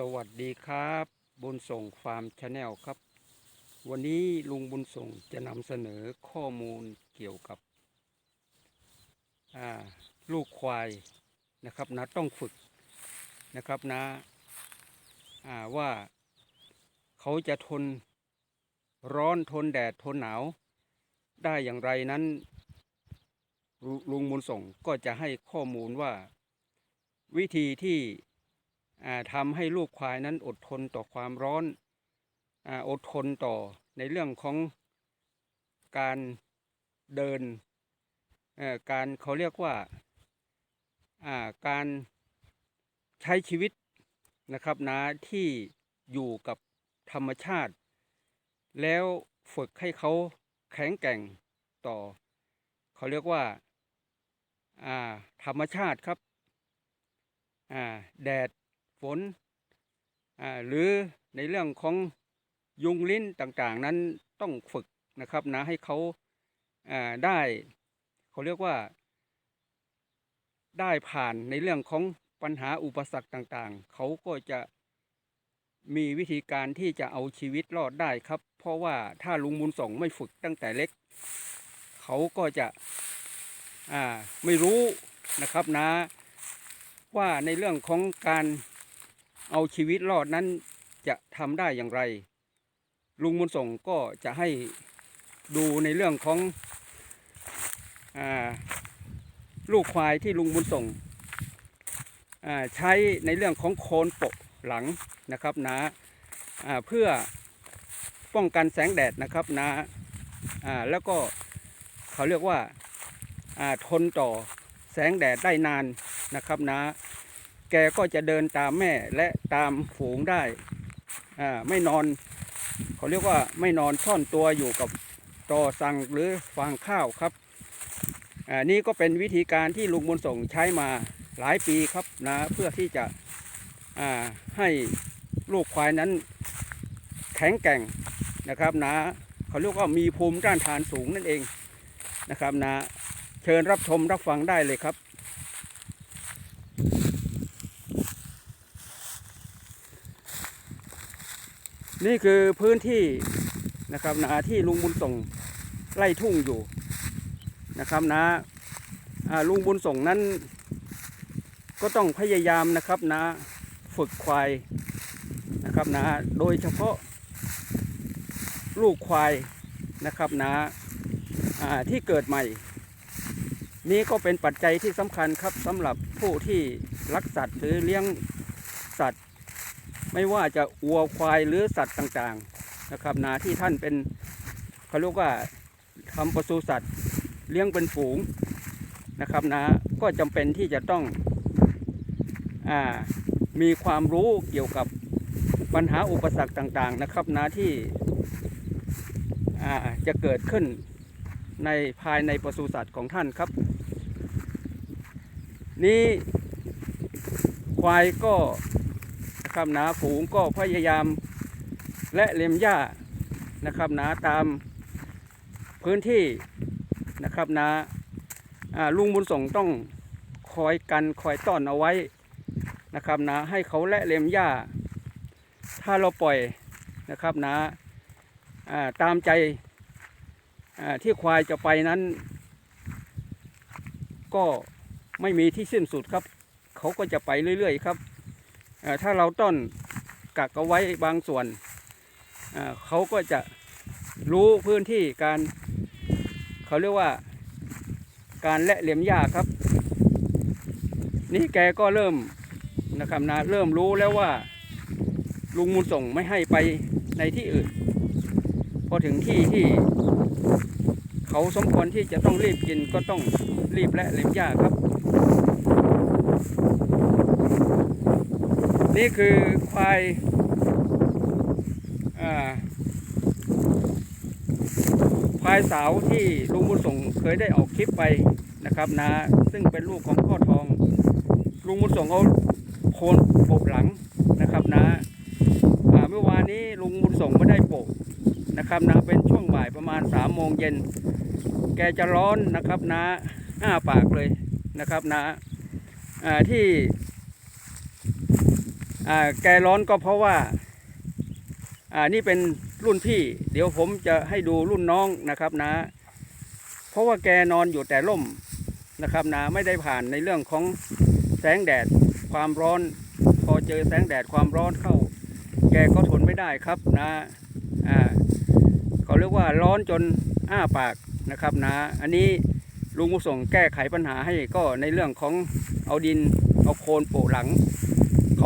สวัสดีครับ บุญส่งฟาร์มชาแนลครับ วันนี้ลุงบุญส่งจะนำเสนอข้อมูลเกี่ยวกับลูกควายนะครับนะต้องฝึกนะครับนะอ่าว่าเขาจะทนร้อนทนแดดทนหนาว ได้อย่างไรนั้น ลุลุงบุญส่งก็จะให้ข้อมูลว่าวิธีที่ ทำให้ลูกควายนั้นอดทนต่อความร้อนอดทนต่อในเรื่องของการเดินการเขาเรียกว่าการใช้ชีวิตนะครับนะที่อยู่กับธรรมชาติ แล้วฝึกให้เขาแข็งแกร่งต่อ เขาเรียกว่าธรรมชาติครับแดด ฝนหรือในเรื่องของยุงลิ้นต่างๆ นั้นต้องฝึกนะครับนะให้เขาได้เขาเรียกว่า ได้ผ่านในเรื่องของปัญหาอุปสรรคต่างๆ เขาก็จะมีวิธีการที่จะเอาชีวิตรอดได้ครับ เพราะว่าถ้าลุงบุญส่งไม่ฝึกตั้งแต่เล็ก เขาก็จะไม่รู้นะครับนะ ว่าในเรื่องของการ เอาชีวิตรอดนั้นจะทำได้อย่างไร ลุงบุญส่งก็จะให้ดูในเรื่องของอลูกควายที่ลุงบุญส่งใช้ในเรื่องของโคนปะหลังนะครับนะอ่าเพื่อป้องกันแสงแดดนะครับนะอ่าแล้วก็เขาเรียกว่าอ่าทนต่อแสงแดดได้นานนะครับนะ แกก็จะเดินตามแม่และตามฝูงได้อ่าไม่นอนเขาเรียกว่าไม่นอนซ่อนตัวอยู่กับตอสังหรือฟางข้าวครับอ่านี่ก็เป็นวิธีการที่ลุงบุญส่งใช้มาหลายปีครับนะเพื่อที่จะอ่าให้ลูกควายนั้นแข็งแกร่งนะครับนะเขาเรียกว่ามีภูมิต้านทานสูงนั่นเองนะครับนะเชิญรับชมรับฟังได้เลยครับ นี่คือพื้นที่นะครับนาที่ลุงบุญส่งไล่ทุ่งอยู่นะครับนะอ่าลุงบุญส่งนั้น ก็ต้องพยายามนะครับนะฝึกควายนะครับนะโดยเฉพาะลูกควายนะครับนะอ่าที่เกิดใหม่ นี่ก็เป็นปัจจัยที่สำคัญครับสำหรับผู้ที่รักสัตว์หรือเลี้ยงสัตว์ ไม่ว่าจะวัวควายหรือสัตว์ต่างๆนะครับนาที่ท่านเป็นเขาเรียกว่าทำปศุสัตว์เลี้ยงเป็นฝูงนะครับนะก็จำเป็นที่จะต้องอามีความรู้เกี่ยวกับปัญหาอุปสรรคต่างๆนะครับนะที่อ่าจะเกิดขึ้นในภายในปศุสัตว์ของท่านครับ นี่ควายก็ นะครับนะฝูงก็พยายามและเล็มหญ้านะครับนะตามพื้นที่นะครับนะอ่าลุงบุญส่งต้องคอยกันคอยต้อนเอาไว้นะครับนะให้เขาและเล็มหญ้า ถ้าเราปล่อยนะครับนะอ่าตามใจที่ควายจะไปนั้น ก็ไม่มีที่สิ้นสุดครับ เขาก็จะไปเรื่อย ๆ ครับ ถ้าเราต้นกักเอาไว้บางส่วนเอ่อเขาก็จะรู้พื้นที่การเขาเรียกว่าการและเหลี่ยมหญ้าครับ นี่แกก็เริ่มนะครับนะเริ่มรู้แล้วว่าลุงมูลส่งไม่ให้ไปในที่อื่น พอถึงที่ที่ เขาสมควรที่จะต้องรีบกินก็ต้องรีบและเหลี่ยมหญ้าครับ นี่คือควายควายสาวที่ลุงบุญส่งเคยได้ออกคลิปไปนะครับนะซึ่งเป็นลูกของพ่อทอง ลุงบุญส่งเอาโคนโปะหลังนะครับนะอ่าเมื่อวานนี้ลุงบุญส่งไม่ได้โปะนะครับนะเป็นช่วงบ่ายประมาณสามโมงเย็นแกจะร้อนนะครับนะอ้าปากเลยนะครับนะอ่าที่ แกร้อนก็เพราะว่าอ่านี่เป็นรุ่นพี่ เดี๋ยวผมจะให้ดูรุ่นน้องนะครับนะ เพราะว่าแกนอนอยู่แต่ร่มนะครับนะไม่ได้ผ่านในเรื่องของแสงแดดความร้อน พอเจอแสงแดดความร้อนเข้า แกก็ทนไม่ได้ครับนะอ่าเขาเรียกว่าร้อนจนอ้าปากนะครับนะ อันนี้ลุงมุส่งแก้ไขปัญหาให้ก็ในเรื่องของเอาดินเอาโคลนโปะหลัง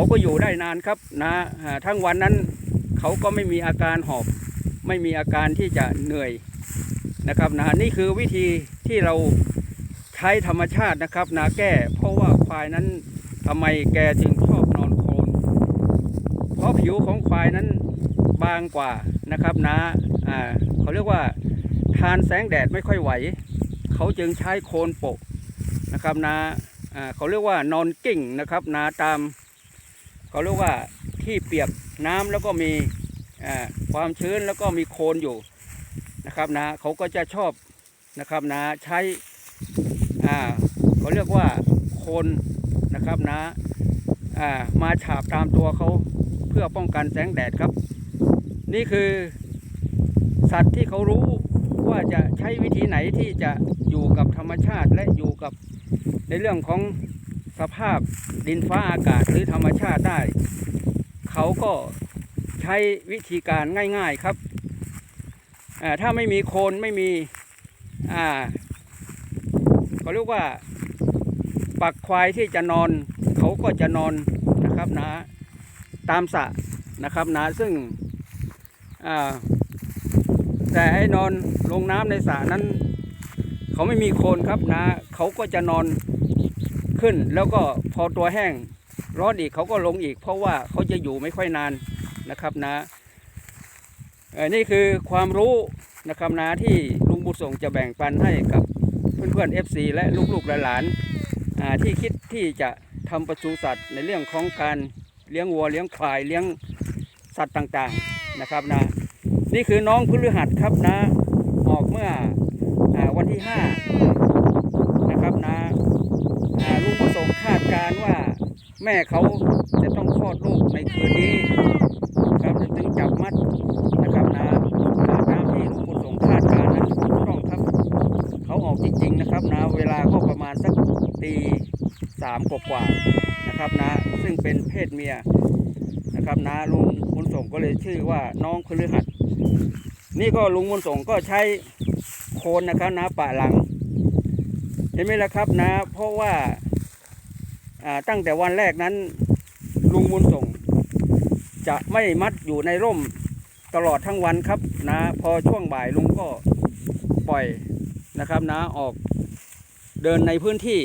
เขาก็อยู่ได้นานครับนะทั้งวันนั้นเขาก็ไม่มีอาการหอบ ไม่มีอาการที่จะเหนื่อยนะครับนะนี่คือวิธีที่เราใช้ธรรมชาตินะครับนะแก้เพราะว่าควายนั้นทำไมแกจึงชอบนอนโคลนเพราะผิวของควายนั้นบางกว่านะครับนะอ่าเขาเรียกว่าทานแสงแดดไม่ค่อยไหว เขาจึงใช้โคลนโปะนะครับนะอ่าเขาเรียกว่านอนกิ่งนะครับนาตาม เขาเรียกว่าที่เปียกน้ำแล้วก็มีความชื้นแล้วก็มีโคลนอยู่นะครับนะเขาก็จะชอบนะครับนะใช้อ่าเขาเรียกว่าโคลนนะครับนะอ่ามาฉาบตามตัวเขาเพื่อป้องกันแสงแดดครับ นี่คือสัตว์ที่เขารู้ว่าจะใช้วิธีไหนที่จะอยู่กับธรรมชาติและอยู่กับในเรื่องของ สภาพดินฟ้าอากาศหรือธรรมชาติได้ เขาก็ใช้วิธีการง่ายๆครับ ถ้าไม่มีโคนไม่มีอ่าเขาเรียกว่าปักควายที่จะนอน เขาก็จะนอนนะครับนะตามสระนะครับนะซึ่งแต่ให้นอนลงน้ำในสระนั้น เขาไม่มีโคนครับนะ เขาก็จะนอน ขึ้น แล้วก็พอตัวแห้งร้อนอีกเขาก็ลงอีก เพราะว่าเขาจะอยู่ไม่ค่อยนานนะครับนะเอ่อนี่คือความรู้นะครับนะที่ลุงบุญส่งจะแบ่งปันให้กับเพื่อนๆ FC และลูกๆหลานๆที่คิดที่จะทำปศุสัตว์ในเรื่องของการเลี้ยงวัวเลี้ยงควายเลี้ยงสัตว์ต่างๆนะครับนะนี่คือน้องพฤหัสครับนะออกเมื่ออวันที่ 5นะครับนะอ่าลุงบุญส่งคาดการณ์ว่า แม่เขาจะต้องคลอดลูกในคืนนี้ครับจึงจับมัดนะครับนะตามที่ลุงบุญสงคาดการนั้นถูกต้องครับ เขาออกจริงๆนะครับนะเวลาก็ประมาณสักตีสามกว่าๆนะครับนะ ซึ่งเป็นเพศเมียนะครับนะลุงบุญส่งก็เลยชื่อว่าน้องพฤหัส นี่ก็ลุงบุญส่งก็ใช้โคนนะครับนะป่าหลัง เห็นไหมล่ะครับนะ เพราะว่า ตั้งแต่วันแรกนั้นลุงบุญส่ง จะไม่มัดอยู่ในร่มตลอดทั้งวันครับนะพอช่วงบ่ายลุงก็ปล่อยนะครับนะออกเดินในพื้นที่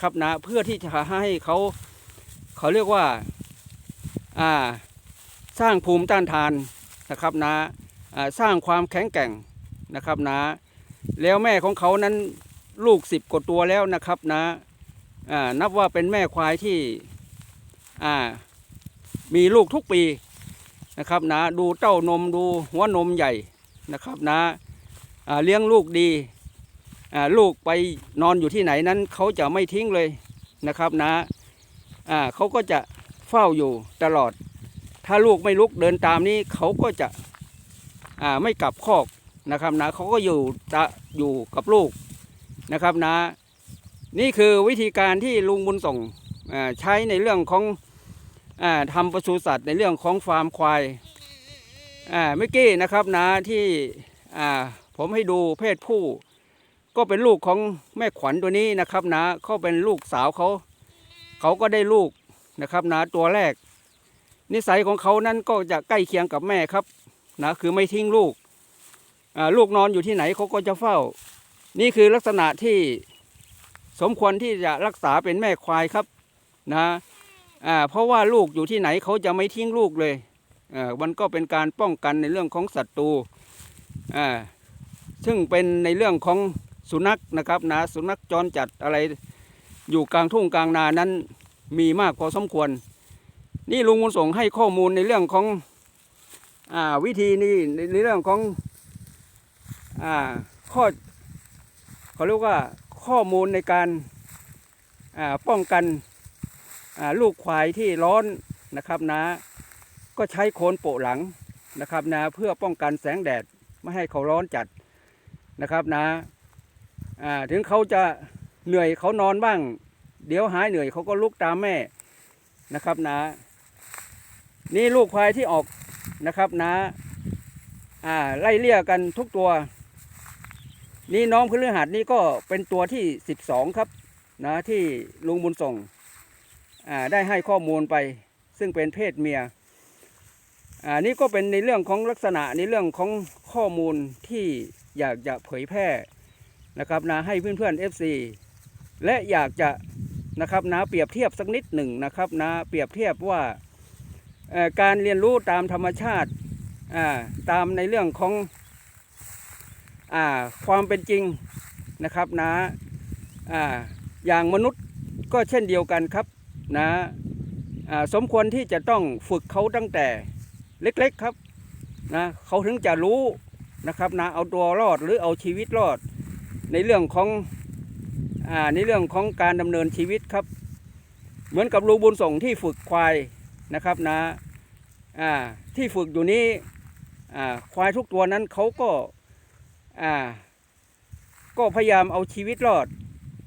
ครับนะเพื่อที่จะให้เขาเขาเรียกว่าอ่าสร้างภูมิต้านทานนะครับนะสร้างความแข็งแกร่งนะครับนะแล้วแม่ของเขานั้นลูกสิบกว่าตัวแล้วนะครับนะ นับว่าเป็นแม่ควายที่มีลูกทุกปีนะครับนะดูเต้านมดูหัวนมใหญ่นะครับนะอ่าเลี้ยงลูกดีลูกไปนอนอยู่ที่ไหนนั้นเขาจะไม่ทิ้งเลยนะครับนะอ่าเขาก็จะเฝ้าอยู่ตลอด ถ้าลูกไม่ลุกเดินตามนี้เขาก็จะไม่กลับคอกนะครับนะเขาก็อยู่จะอยู่กับลูกนะครับนะ นี่คือวิธีการที่ลุงบุญส่งใช้ในเรื่องของอทำปศุสัตว์ในเรื่องของฟาร์มควายเมื่อกี้นะครับนะที่ผมให้ดูเพศผู้ ก็เป็นลูกของแม่ขวัญตัวนี้นะครับนะเขาเป็นลูกสาวเขาเขาก็ได้ลูกนะครับนะตัวแรก นิสัยของเขานั้นก็จะใกล้เคียงกับแม่ครับนะคือไม่ทิ้งลูกลูกนอนอยู่ที่ไหนเขาก็จะเฝ้า นี่คือลักษณะที่ สมควรที่จะรักษาเป็นแม่ควายครับนะอ่าเพราะว่าลูกอยู่ที่ไหนเขาจะไม่ทิ้งลูกเลยอ่ามันก็เป็นการป้องกันในเรื่องของศัตรูอ่าซึ่งเป็นในเรื่องของสุนัขนะครับนะสุนัขจรจัดอะไรอยู่กลางทุ่งกลางนานั้นมีมากพอสมควร นี่ลุงบุญส่งให้ข้อมูลในเรื่องของอวิธีนี้ในเรื่องของอข้อเขาเรียกว่า ข้อมูลในการาป้องกันลูกควายที่ร้อนนะครับนะ ก็ใช้โคนโปะหลังนะครับนะเพื่อป้องกันแสงแดดไม่ให้เขาร้อนจัดนะครับนะอ่าถึงเขาจะเหนื่อยเขานอนบ้าง เดี๋ยวหายเหนื่อยเขาก็ลุกตามแม่นะครับนะ นี่ลูกควายที่ออกนะครับนะอ่าไล่เลี่ยกันทุกตัว นี่น้องพฤหัสนี่ก็เป็นตัวที่สิบสองครับนะที่ลุงบุญส่งได้ให้ข้อมูลไป ซึ่งเป็นเพศเมียอ่านี่ก็เป็นในเรื่องของลักษณะในเรื่องของข้อมูลที่อยากจะเผยแพร่นะครับนะให้เพื่อนๆ FC และอยากจะนะครับนะเปรียบเทียบสักนิดหนึ่งนะครับนะเปรียบเทียบว่าการเรียนรู้ตามธรรมชาติอ่าตามในเรื่องของ ความเป็นจริงนะครับนะอ่าอย่างมนุษย์ก็เช่นเดียวกันครับนะอ่าสมควรที่จะต้องฝึกเขาตั้งแต่เล็กๆครับนะเขาถึงจะรู้นะครับนะเอาตัวรอดหรือเอาชีวิตรอด ในเรื่องของอในเรื่องของการดำเนินชีวิตครับ เหมือนกับลุงบุญส่งที่ฝึกควายนะครับนะอ่าที่ฝึกอยู่นี้ควายทุกตัวนั้นเขาก็ อ่า ก็พยายามเอาชีวิตรอด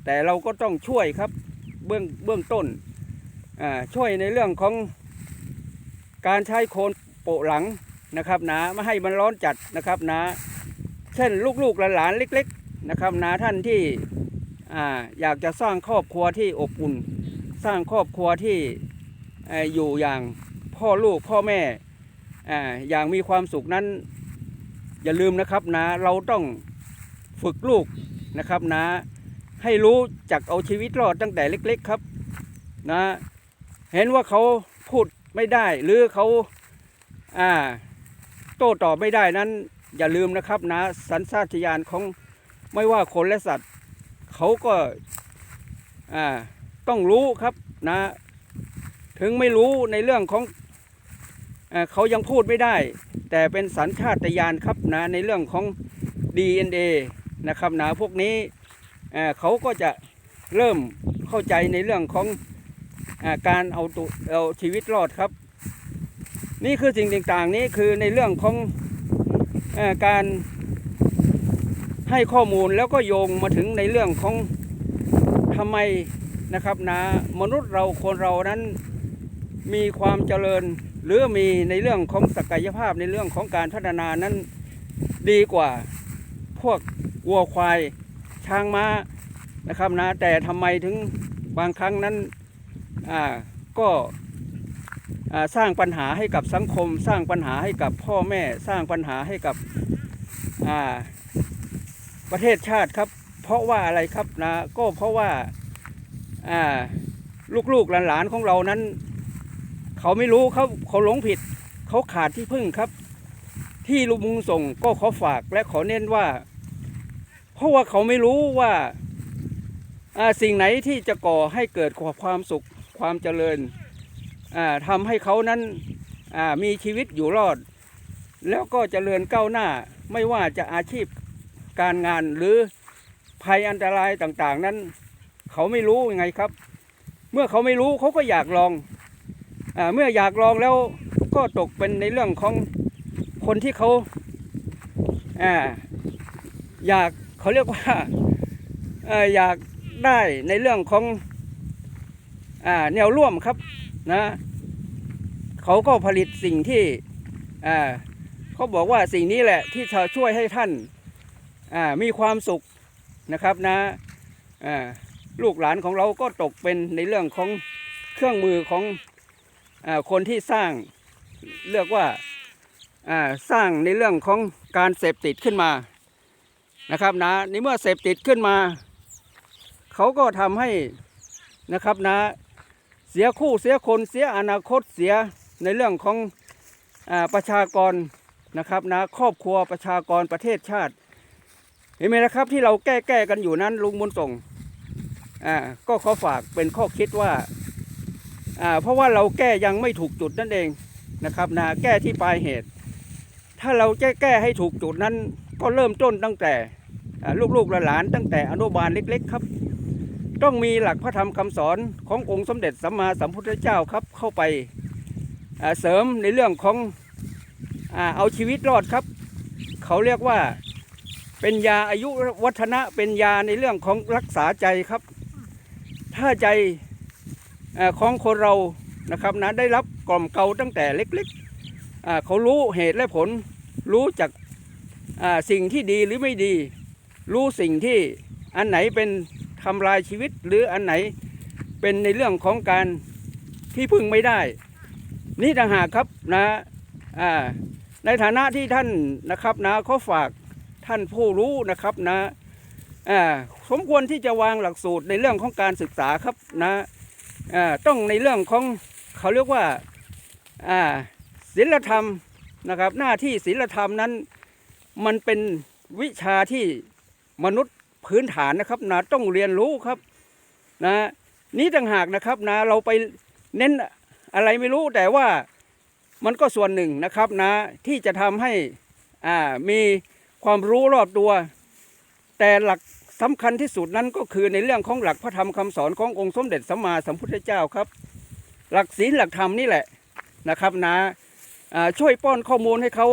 แต่เราก็ต้องช่วยครับ เบื้องเบื้องต้น อ่า ช่วยในเรื่องของการใช้โคนโปะหลังนะครับนะไม่ให้มันร้อนจัดนะครับนะ เช่นลูกๆหลานๆเล็ก ๆ นะครับนะท่านที่อ่าอยากจะสร้างครอบครัวที่อบอุ่น สร้างครอบครัวที่เอ่ออยู่อย่างพ่อลูกพ่อแม่อ่าอย่างมีความสุขนั้น อย่าลืมนะครับนะเราต้องฝึกลูกนะครับนะ ให้รู้จักเอาชีวิตรอดตั้งแต่เล็ก ๆครับนะ เห็นว่าเขาพูดไม่ได้หรือเขาอ่าโต้ตอบไม่ได้นั้น อย่าลืมนะครับนะสัญชาตญาณของไม่ว่าคนและสัตว์เขาก็อ่าต้องรู้ครับนะ ถึงไม่รู้ในเรื่องของ เขายังพูดไม่ได้ แต่เป็นสัญชาตญาณครับนะในเรื่องของ DNA นะครับนะพวกนี้เขาก็จะเริ่มเข้าใจในเรื่องของอการเอาตัวเอาชีวิตรอดครับ นี่คือสิ่งต่างๆนี้คือในเรื่องของอการให้ข้อมูลแล้วก็โยงมาถึงในเรื่องของทำไมนะครับนะมนุษย์เราคนเรานั้นมีความเจริญ หรือมีในเรื่องของศักยภาพในเรื่องของการพัฒนานั้นดีกว่าพวกวัวควายช้างม้านะครับนะแต่ทำไมถึงบางครั้งนั้นอ่าก็สร้างปัญหาให้กับสังคม สร้างปัญหาให้กับพ่อแม่สร้างปัญหาให้กับประเทศชาติครับ เพราะว่าอะไรครับนะก็เพราะว่าอ่าลูกๆหลานๆของเรานั้น เขาไม่รู้เขาเขาหลงผิด เขาขาดที่พึ่งครับ ที่ลุงมุงส่งก็ขอฝากและขอเน้นว่า เพราะว่าเขาไม่รู้ว่าสิ่งไหนที่จะก่อให้เกิดความสุขความเจริญทำให้เขานั้นมีชีวิตอยู่รอด แล้วก็เจริญก้าวหน้าไม่ว่าจะอาชีพการงานหรือภัยอันตรายต่างๆ นั้น เขาไม่รู้ยังไงครับ เมื่อเขาไม่รู้เขาก็อยากลอง เมื่ออยากลองแล้วก็ตกเป็นในเรื่องของคนที่เขาอ่าอยากเขาเรียกว่าอยากได้ในเรื่องของอแนวร่วมครับนะเขาก็ผลิตสิ่งที่เขาบอกว่าสิ่งนี้แหละที่จะช่วยให้ท่านมีความสุขนะครับนะลูกหลานของเราก็ตกเป็นในเรื่องของเครื่องมือของ คนที่สร้างเรียกว่าสร้างในเรื่องของการเสพติดขึ้นมานะครับนะในเมื่อเสพติดขึ้นมา เขาก็ทำให้นะครับนะเสียคู่เสียคนเสียอนาคตเสียในเรื่องของอประชากรนะครับนะครอบครัวประชากรประเทศชาติ เห็นไหมนะครับที่เราแก้แก้กันอยู่นั้นลุงบุญส่งอ่าก็ขอฝากเป็นข้อคิดว่า เพราะว่าเราแก้ยังไม่ถูกจุดนั่นเองนะครับนะแก้ที่ปลายเหตุ ถ้าเราแก้แก้ให้ถูกจุดนั้น ก็เริ่มต้นตั้งแต่ลูกๆหลานตั้งแต่อนุบาลเล็ก ๆ ครับ ต้องมีหลักพระธรรมคำสอนขององค์สมเด็จสัมมาสัมพุทธเจ้าครับเข้าไปเสริมในเรื่องของเอาชีวิตรอดครับ เขาเรียกว่าเป็นยาอายุวัฒนะเป็นยาในเรื่องของรักษาใจครับ ถ้าใจ ของคนเรานะครับนะได้รับกล่อมเกลาตั้งแต่เล็กๆเขารู้เหตุและผลรู้จากสิ่งที่ดีหรือไม่ดี รู้สิ่งที่อันไหนเป็นทำลายชีวิตหรืออันไหนเป็นในเรื่องของการที่พึ่งไม่ได้ นี่ต่างหากครับนะในฐานะที่ท่านนะครับนะเขาฝากท่านผู้รู้นะครับนะอ่าสมควรที่จะวางหลักสูตรในเรื่องของการศึกษาครับนะ ต้องในเรื่องของเขาเรียกว่าศีลธรรมนะครับ หน้าที่ศีลธรรมนั้น มันเป็นวิชาที่มนุษย์พื้นฐานนะครับนะต้องเรียนรู้ครับนะนี่ต่างหากนะครับนะเราไปเน้นอะไรไม่รู้แต่ว่ามันก็ส่วนหนึ่งนะครับนะที่จะทำให้มีความรู้รอบตัว แต่หลัก สำคัญที่สุดนั้นก็คือในเรื่องของหลักพระธรรมคำสอนขององค์สมเด็จสัมมาสัมพุทธเจ้าครับ หลักศีลหลักธรรมนี่แหละนะครับนะอ่าช่วยป้อนข้อมูลให้เขา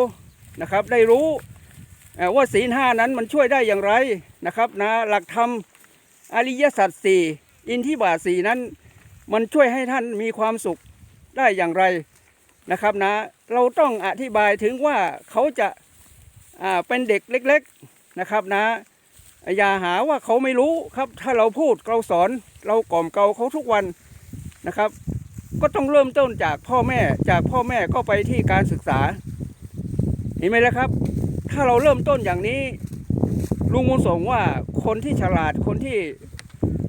นะครับ ได้รู้ว่าศีลห้านั้นมันช่วยได้อย่างไรนะครับนะหลักธรรมอริยสัจสี่อินทิบาทสี่นั้น มันช่วยให้ท่านมีความสุขได้อย่างไรนะครับนะเราต้องอธิบายถึงว่าเขาจะเป็นเด็กเล็ก ๆนะครับนะ อย่าหาว่าเขาไม่รู้ครับ ถ้าเราพูดเราสอนเรากล่อมเกลาเขาทุกวันนะครับ ก็ต้องเริ่มต้นจากพ่อแม่ จากพ่อแม่ก็ไปที่การศึกษา เห็นไหมล่ะครับ ถ้าเราเริ่มต้นอย่างนี้ ลุงมูลสงว่าคนที่ฉลาดคนที่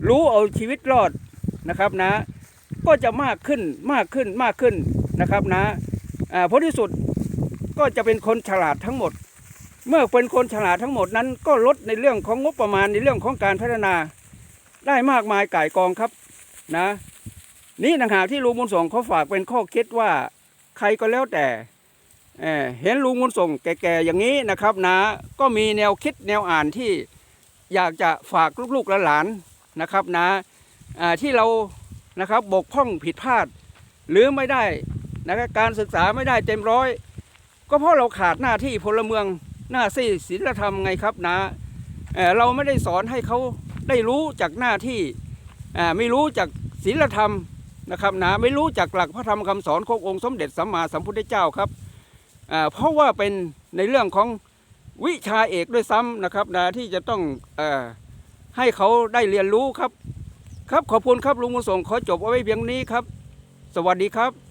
รู้เอาชีวิตรอดนะครับนะ ก็จะมากขึ้นมากขึ้นมากขึ้นนะครับนะอ่าผลที่สุดก็จะเป็นคนฉลาดทั้งหมด เมื่อเป็นคนฉลาดทั้งหมดนั้น ก็ลดในเรื่องของงบประมาณในเรื่องของการพัฒนา ได้มากมายก่ายกองครับนะ นี่ต่างหากที่ลุงมูลส่งเขาฝากเป็นข้อคิดว่าใครก็แล้วแต่เออเห็นลุงบุญส่งแก่ๆอย่างนี้นะครับนะก็มีแนวคิดแนวอ่านที่อยากจะฝากลูกๆหลานๆนะครับนะอ่าที่เรานะครับบกพร่องผิดพลาด หรือไม่ได้นะครับการศึกษาไม่ได้เต็มร้อย ก็เพราะเราขาดหน้าที่พลเมือง หน้าที่ศีลธรรมไงครับนะเเราไม่ได้สอนให้เขาได้รู้จากหน้าที่ไม่รู้จากศีลธรรมนะครับนะไม่รู้จากหลักพระธรรมคำสอนขององค์สมเด็จสัมมาสัมพุทธเจ้าครับเพราะว่าเป็นในเรื่องของวิชาเอกด้วยซ้ำนะครับนะที่จะต้องอให้เขาได้เรียนรู้ครับ ครับขอบคุณครับลุงบุส่งขอจบเอาไว้เพียงนี้ครับ สวัสดีครับ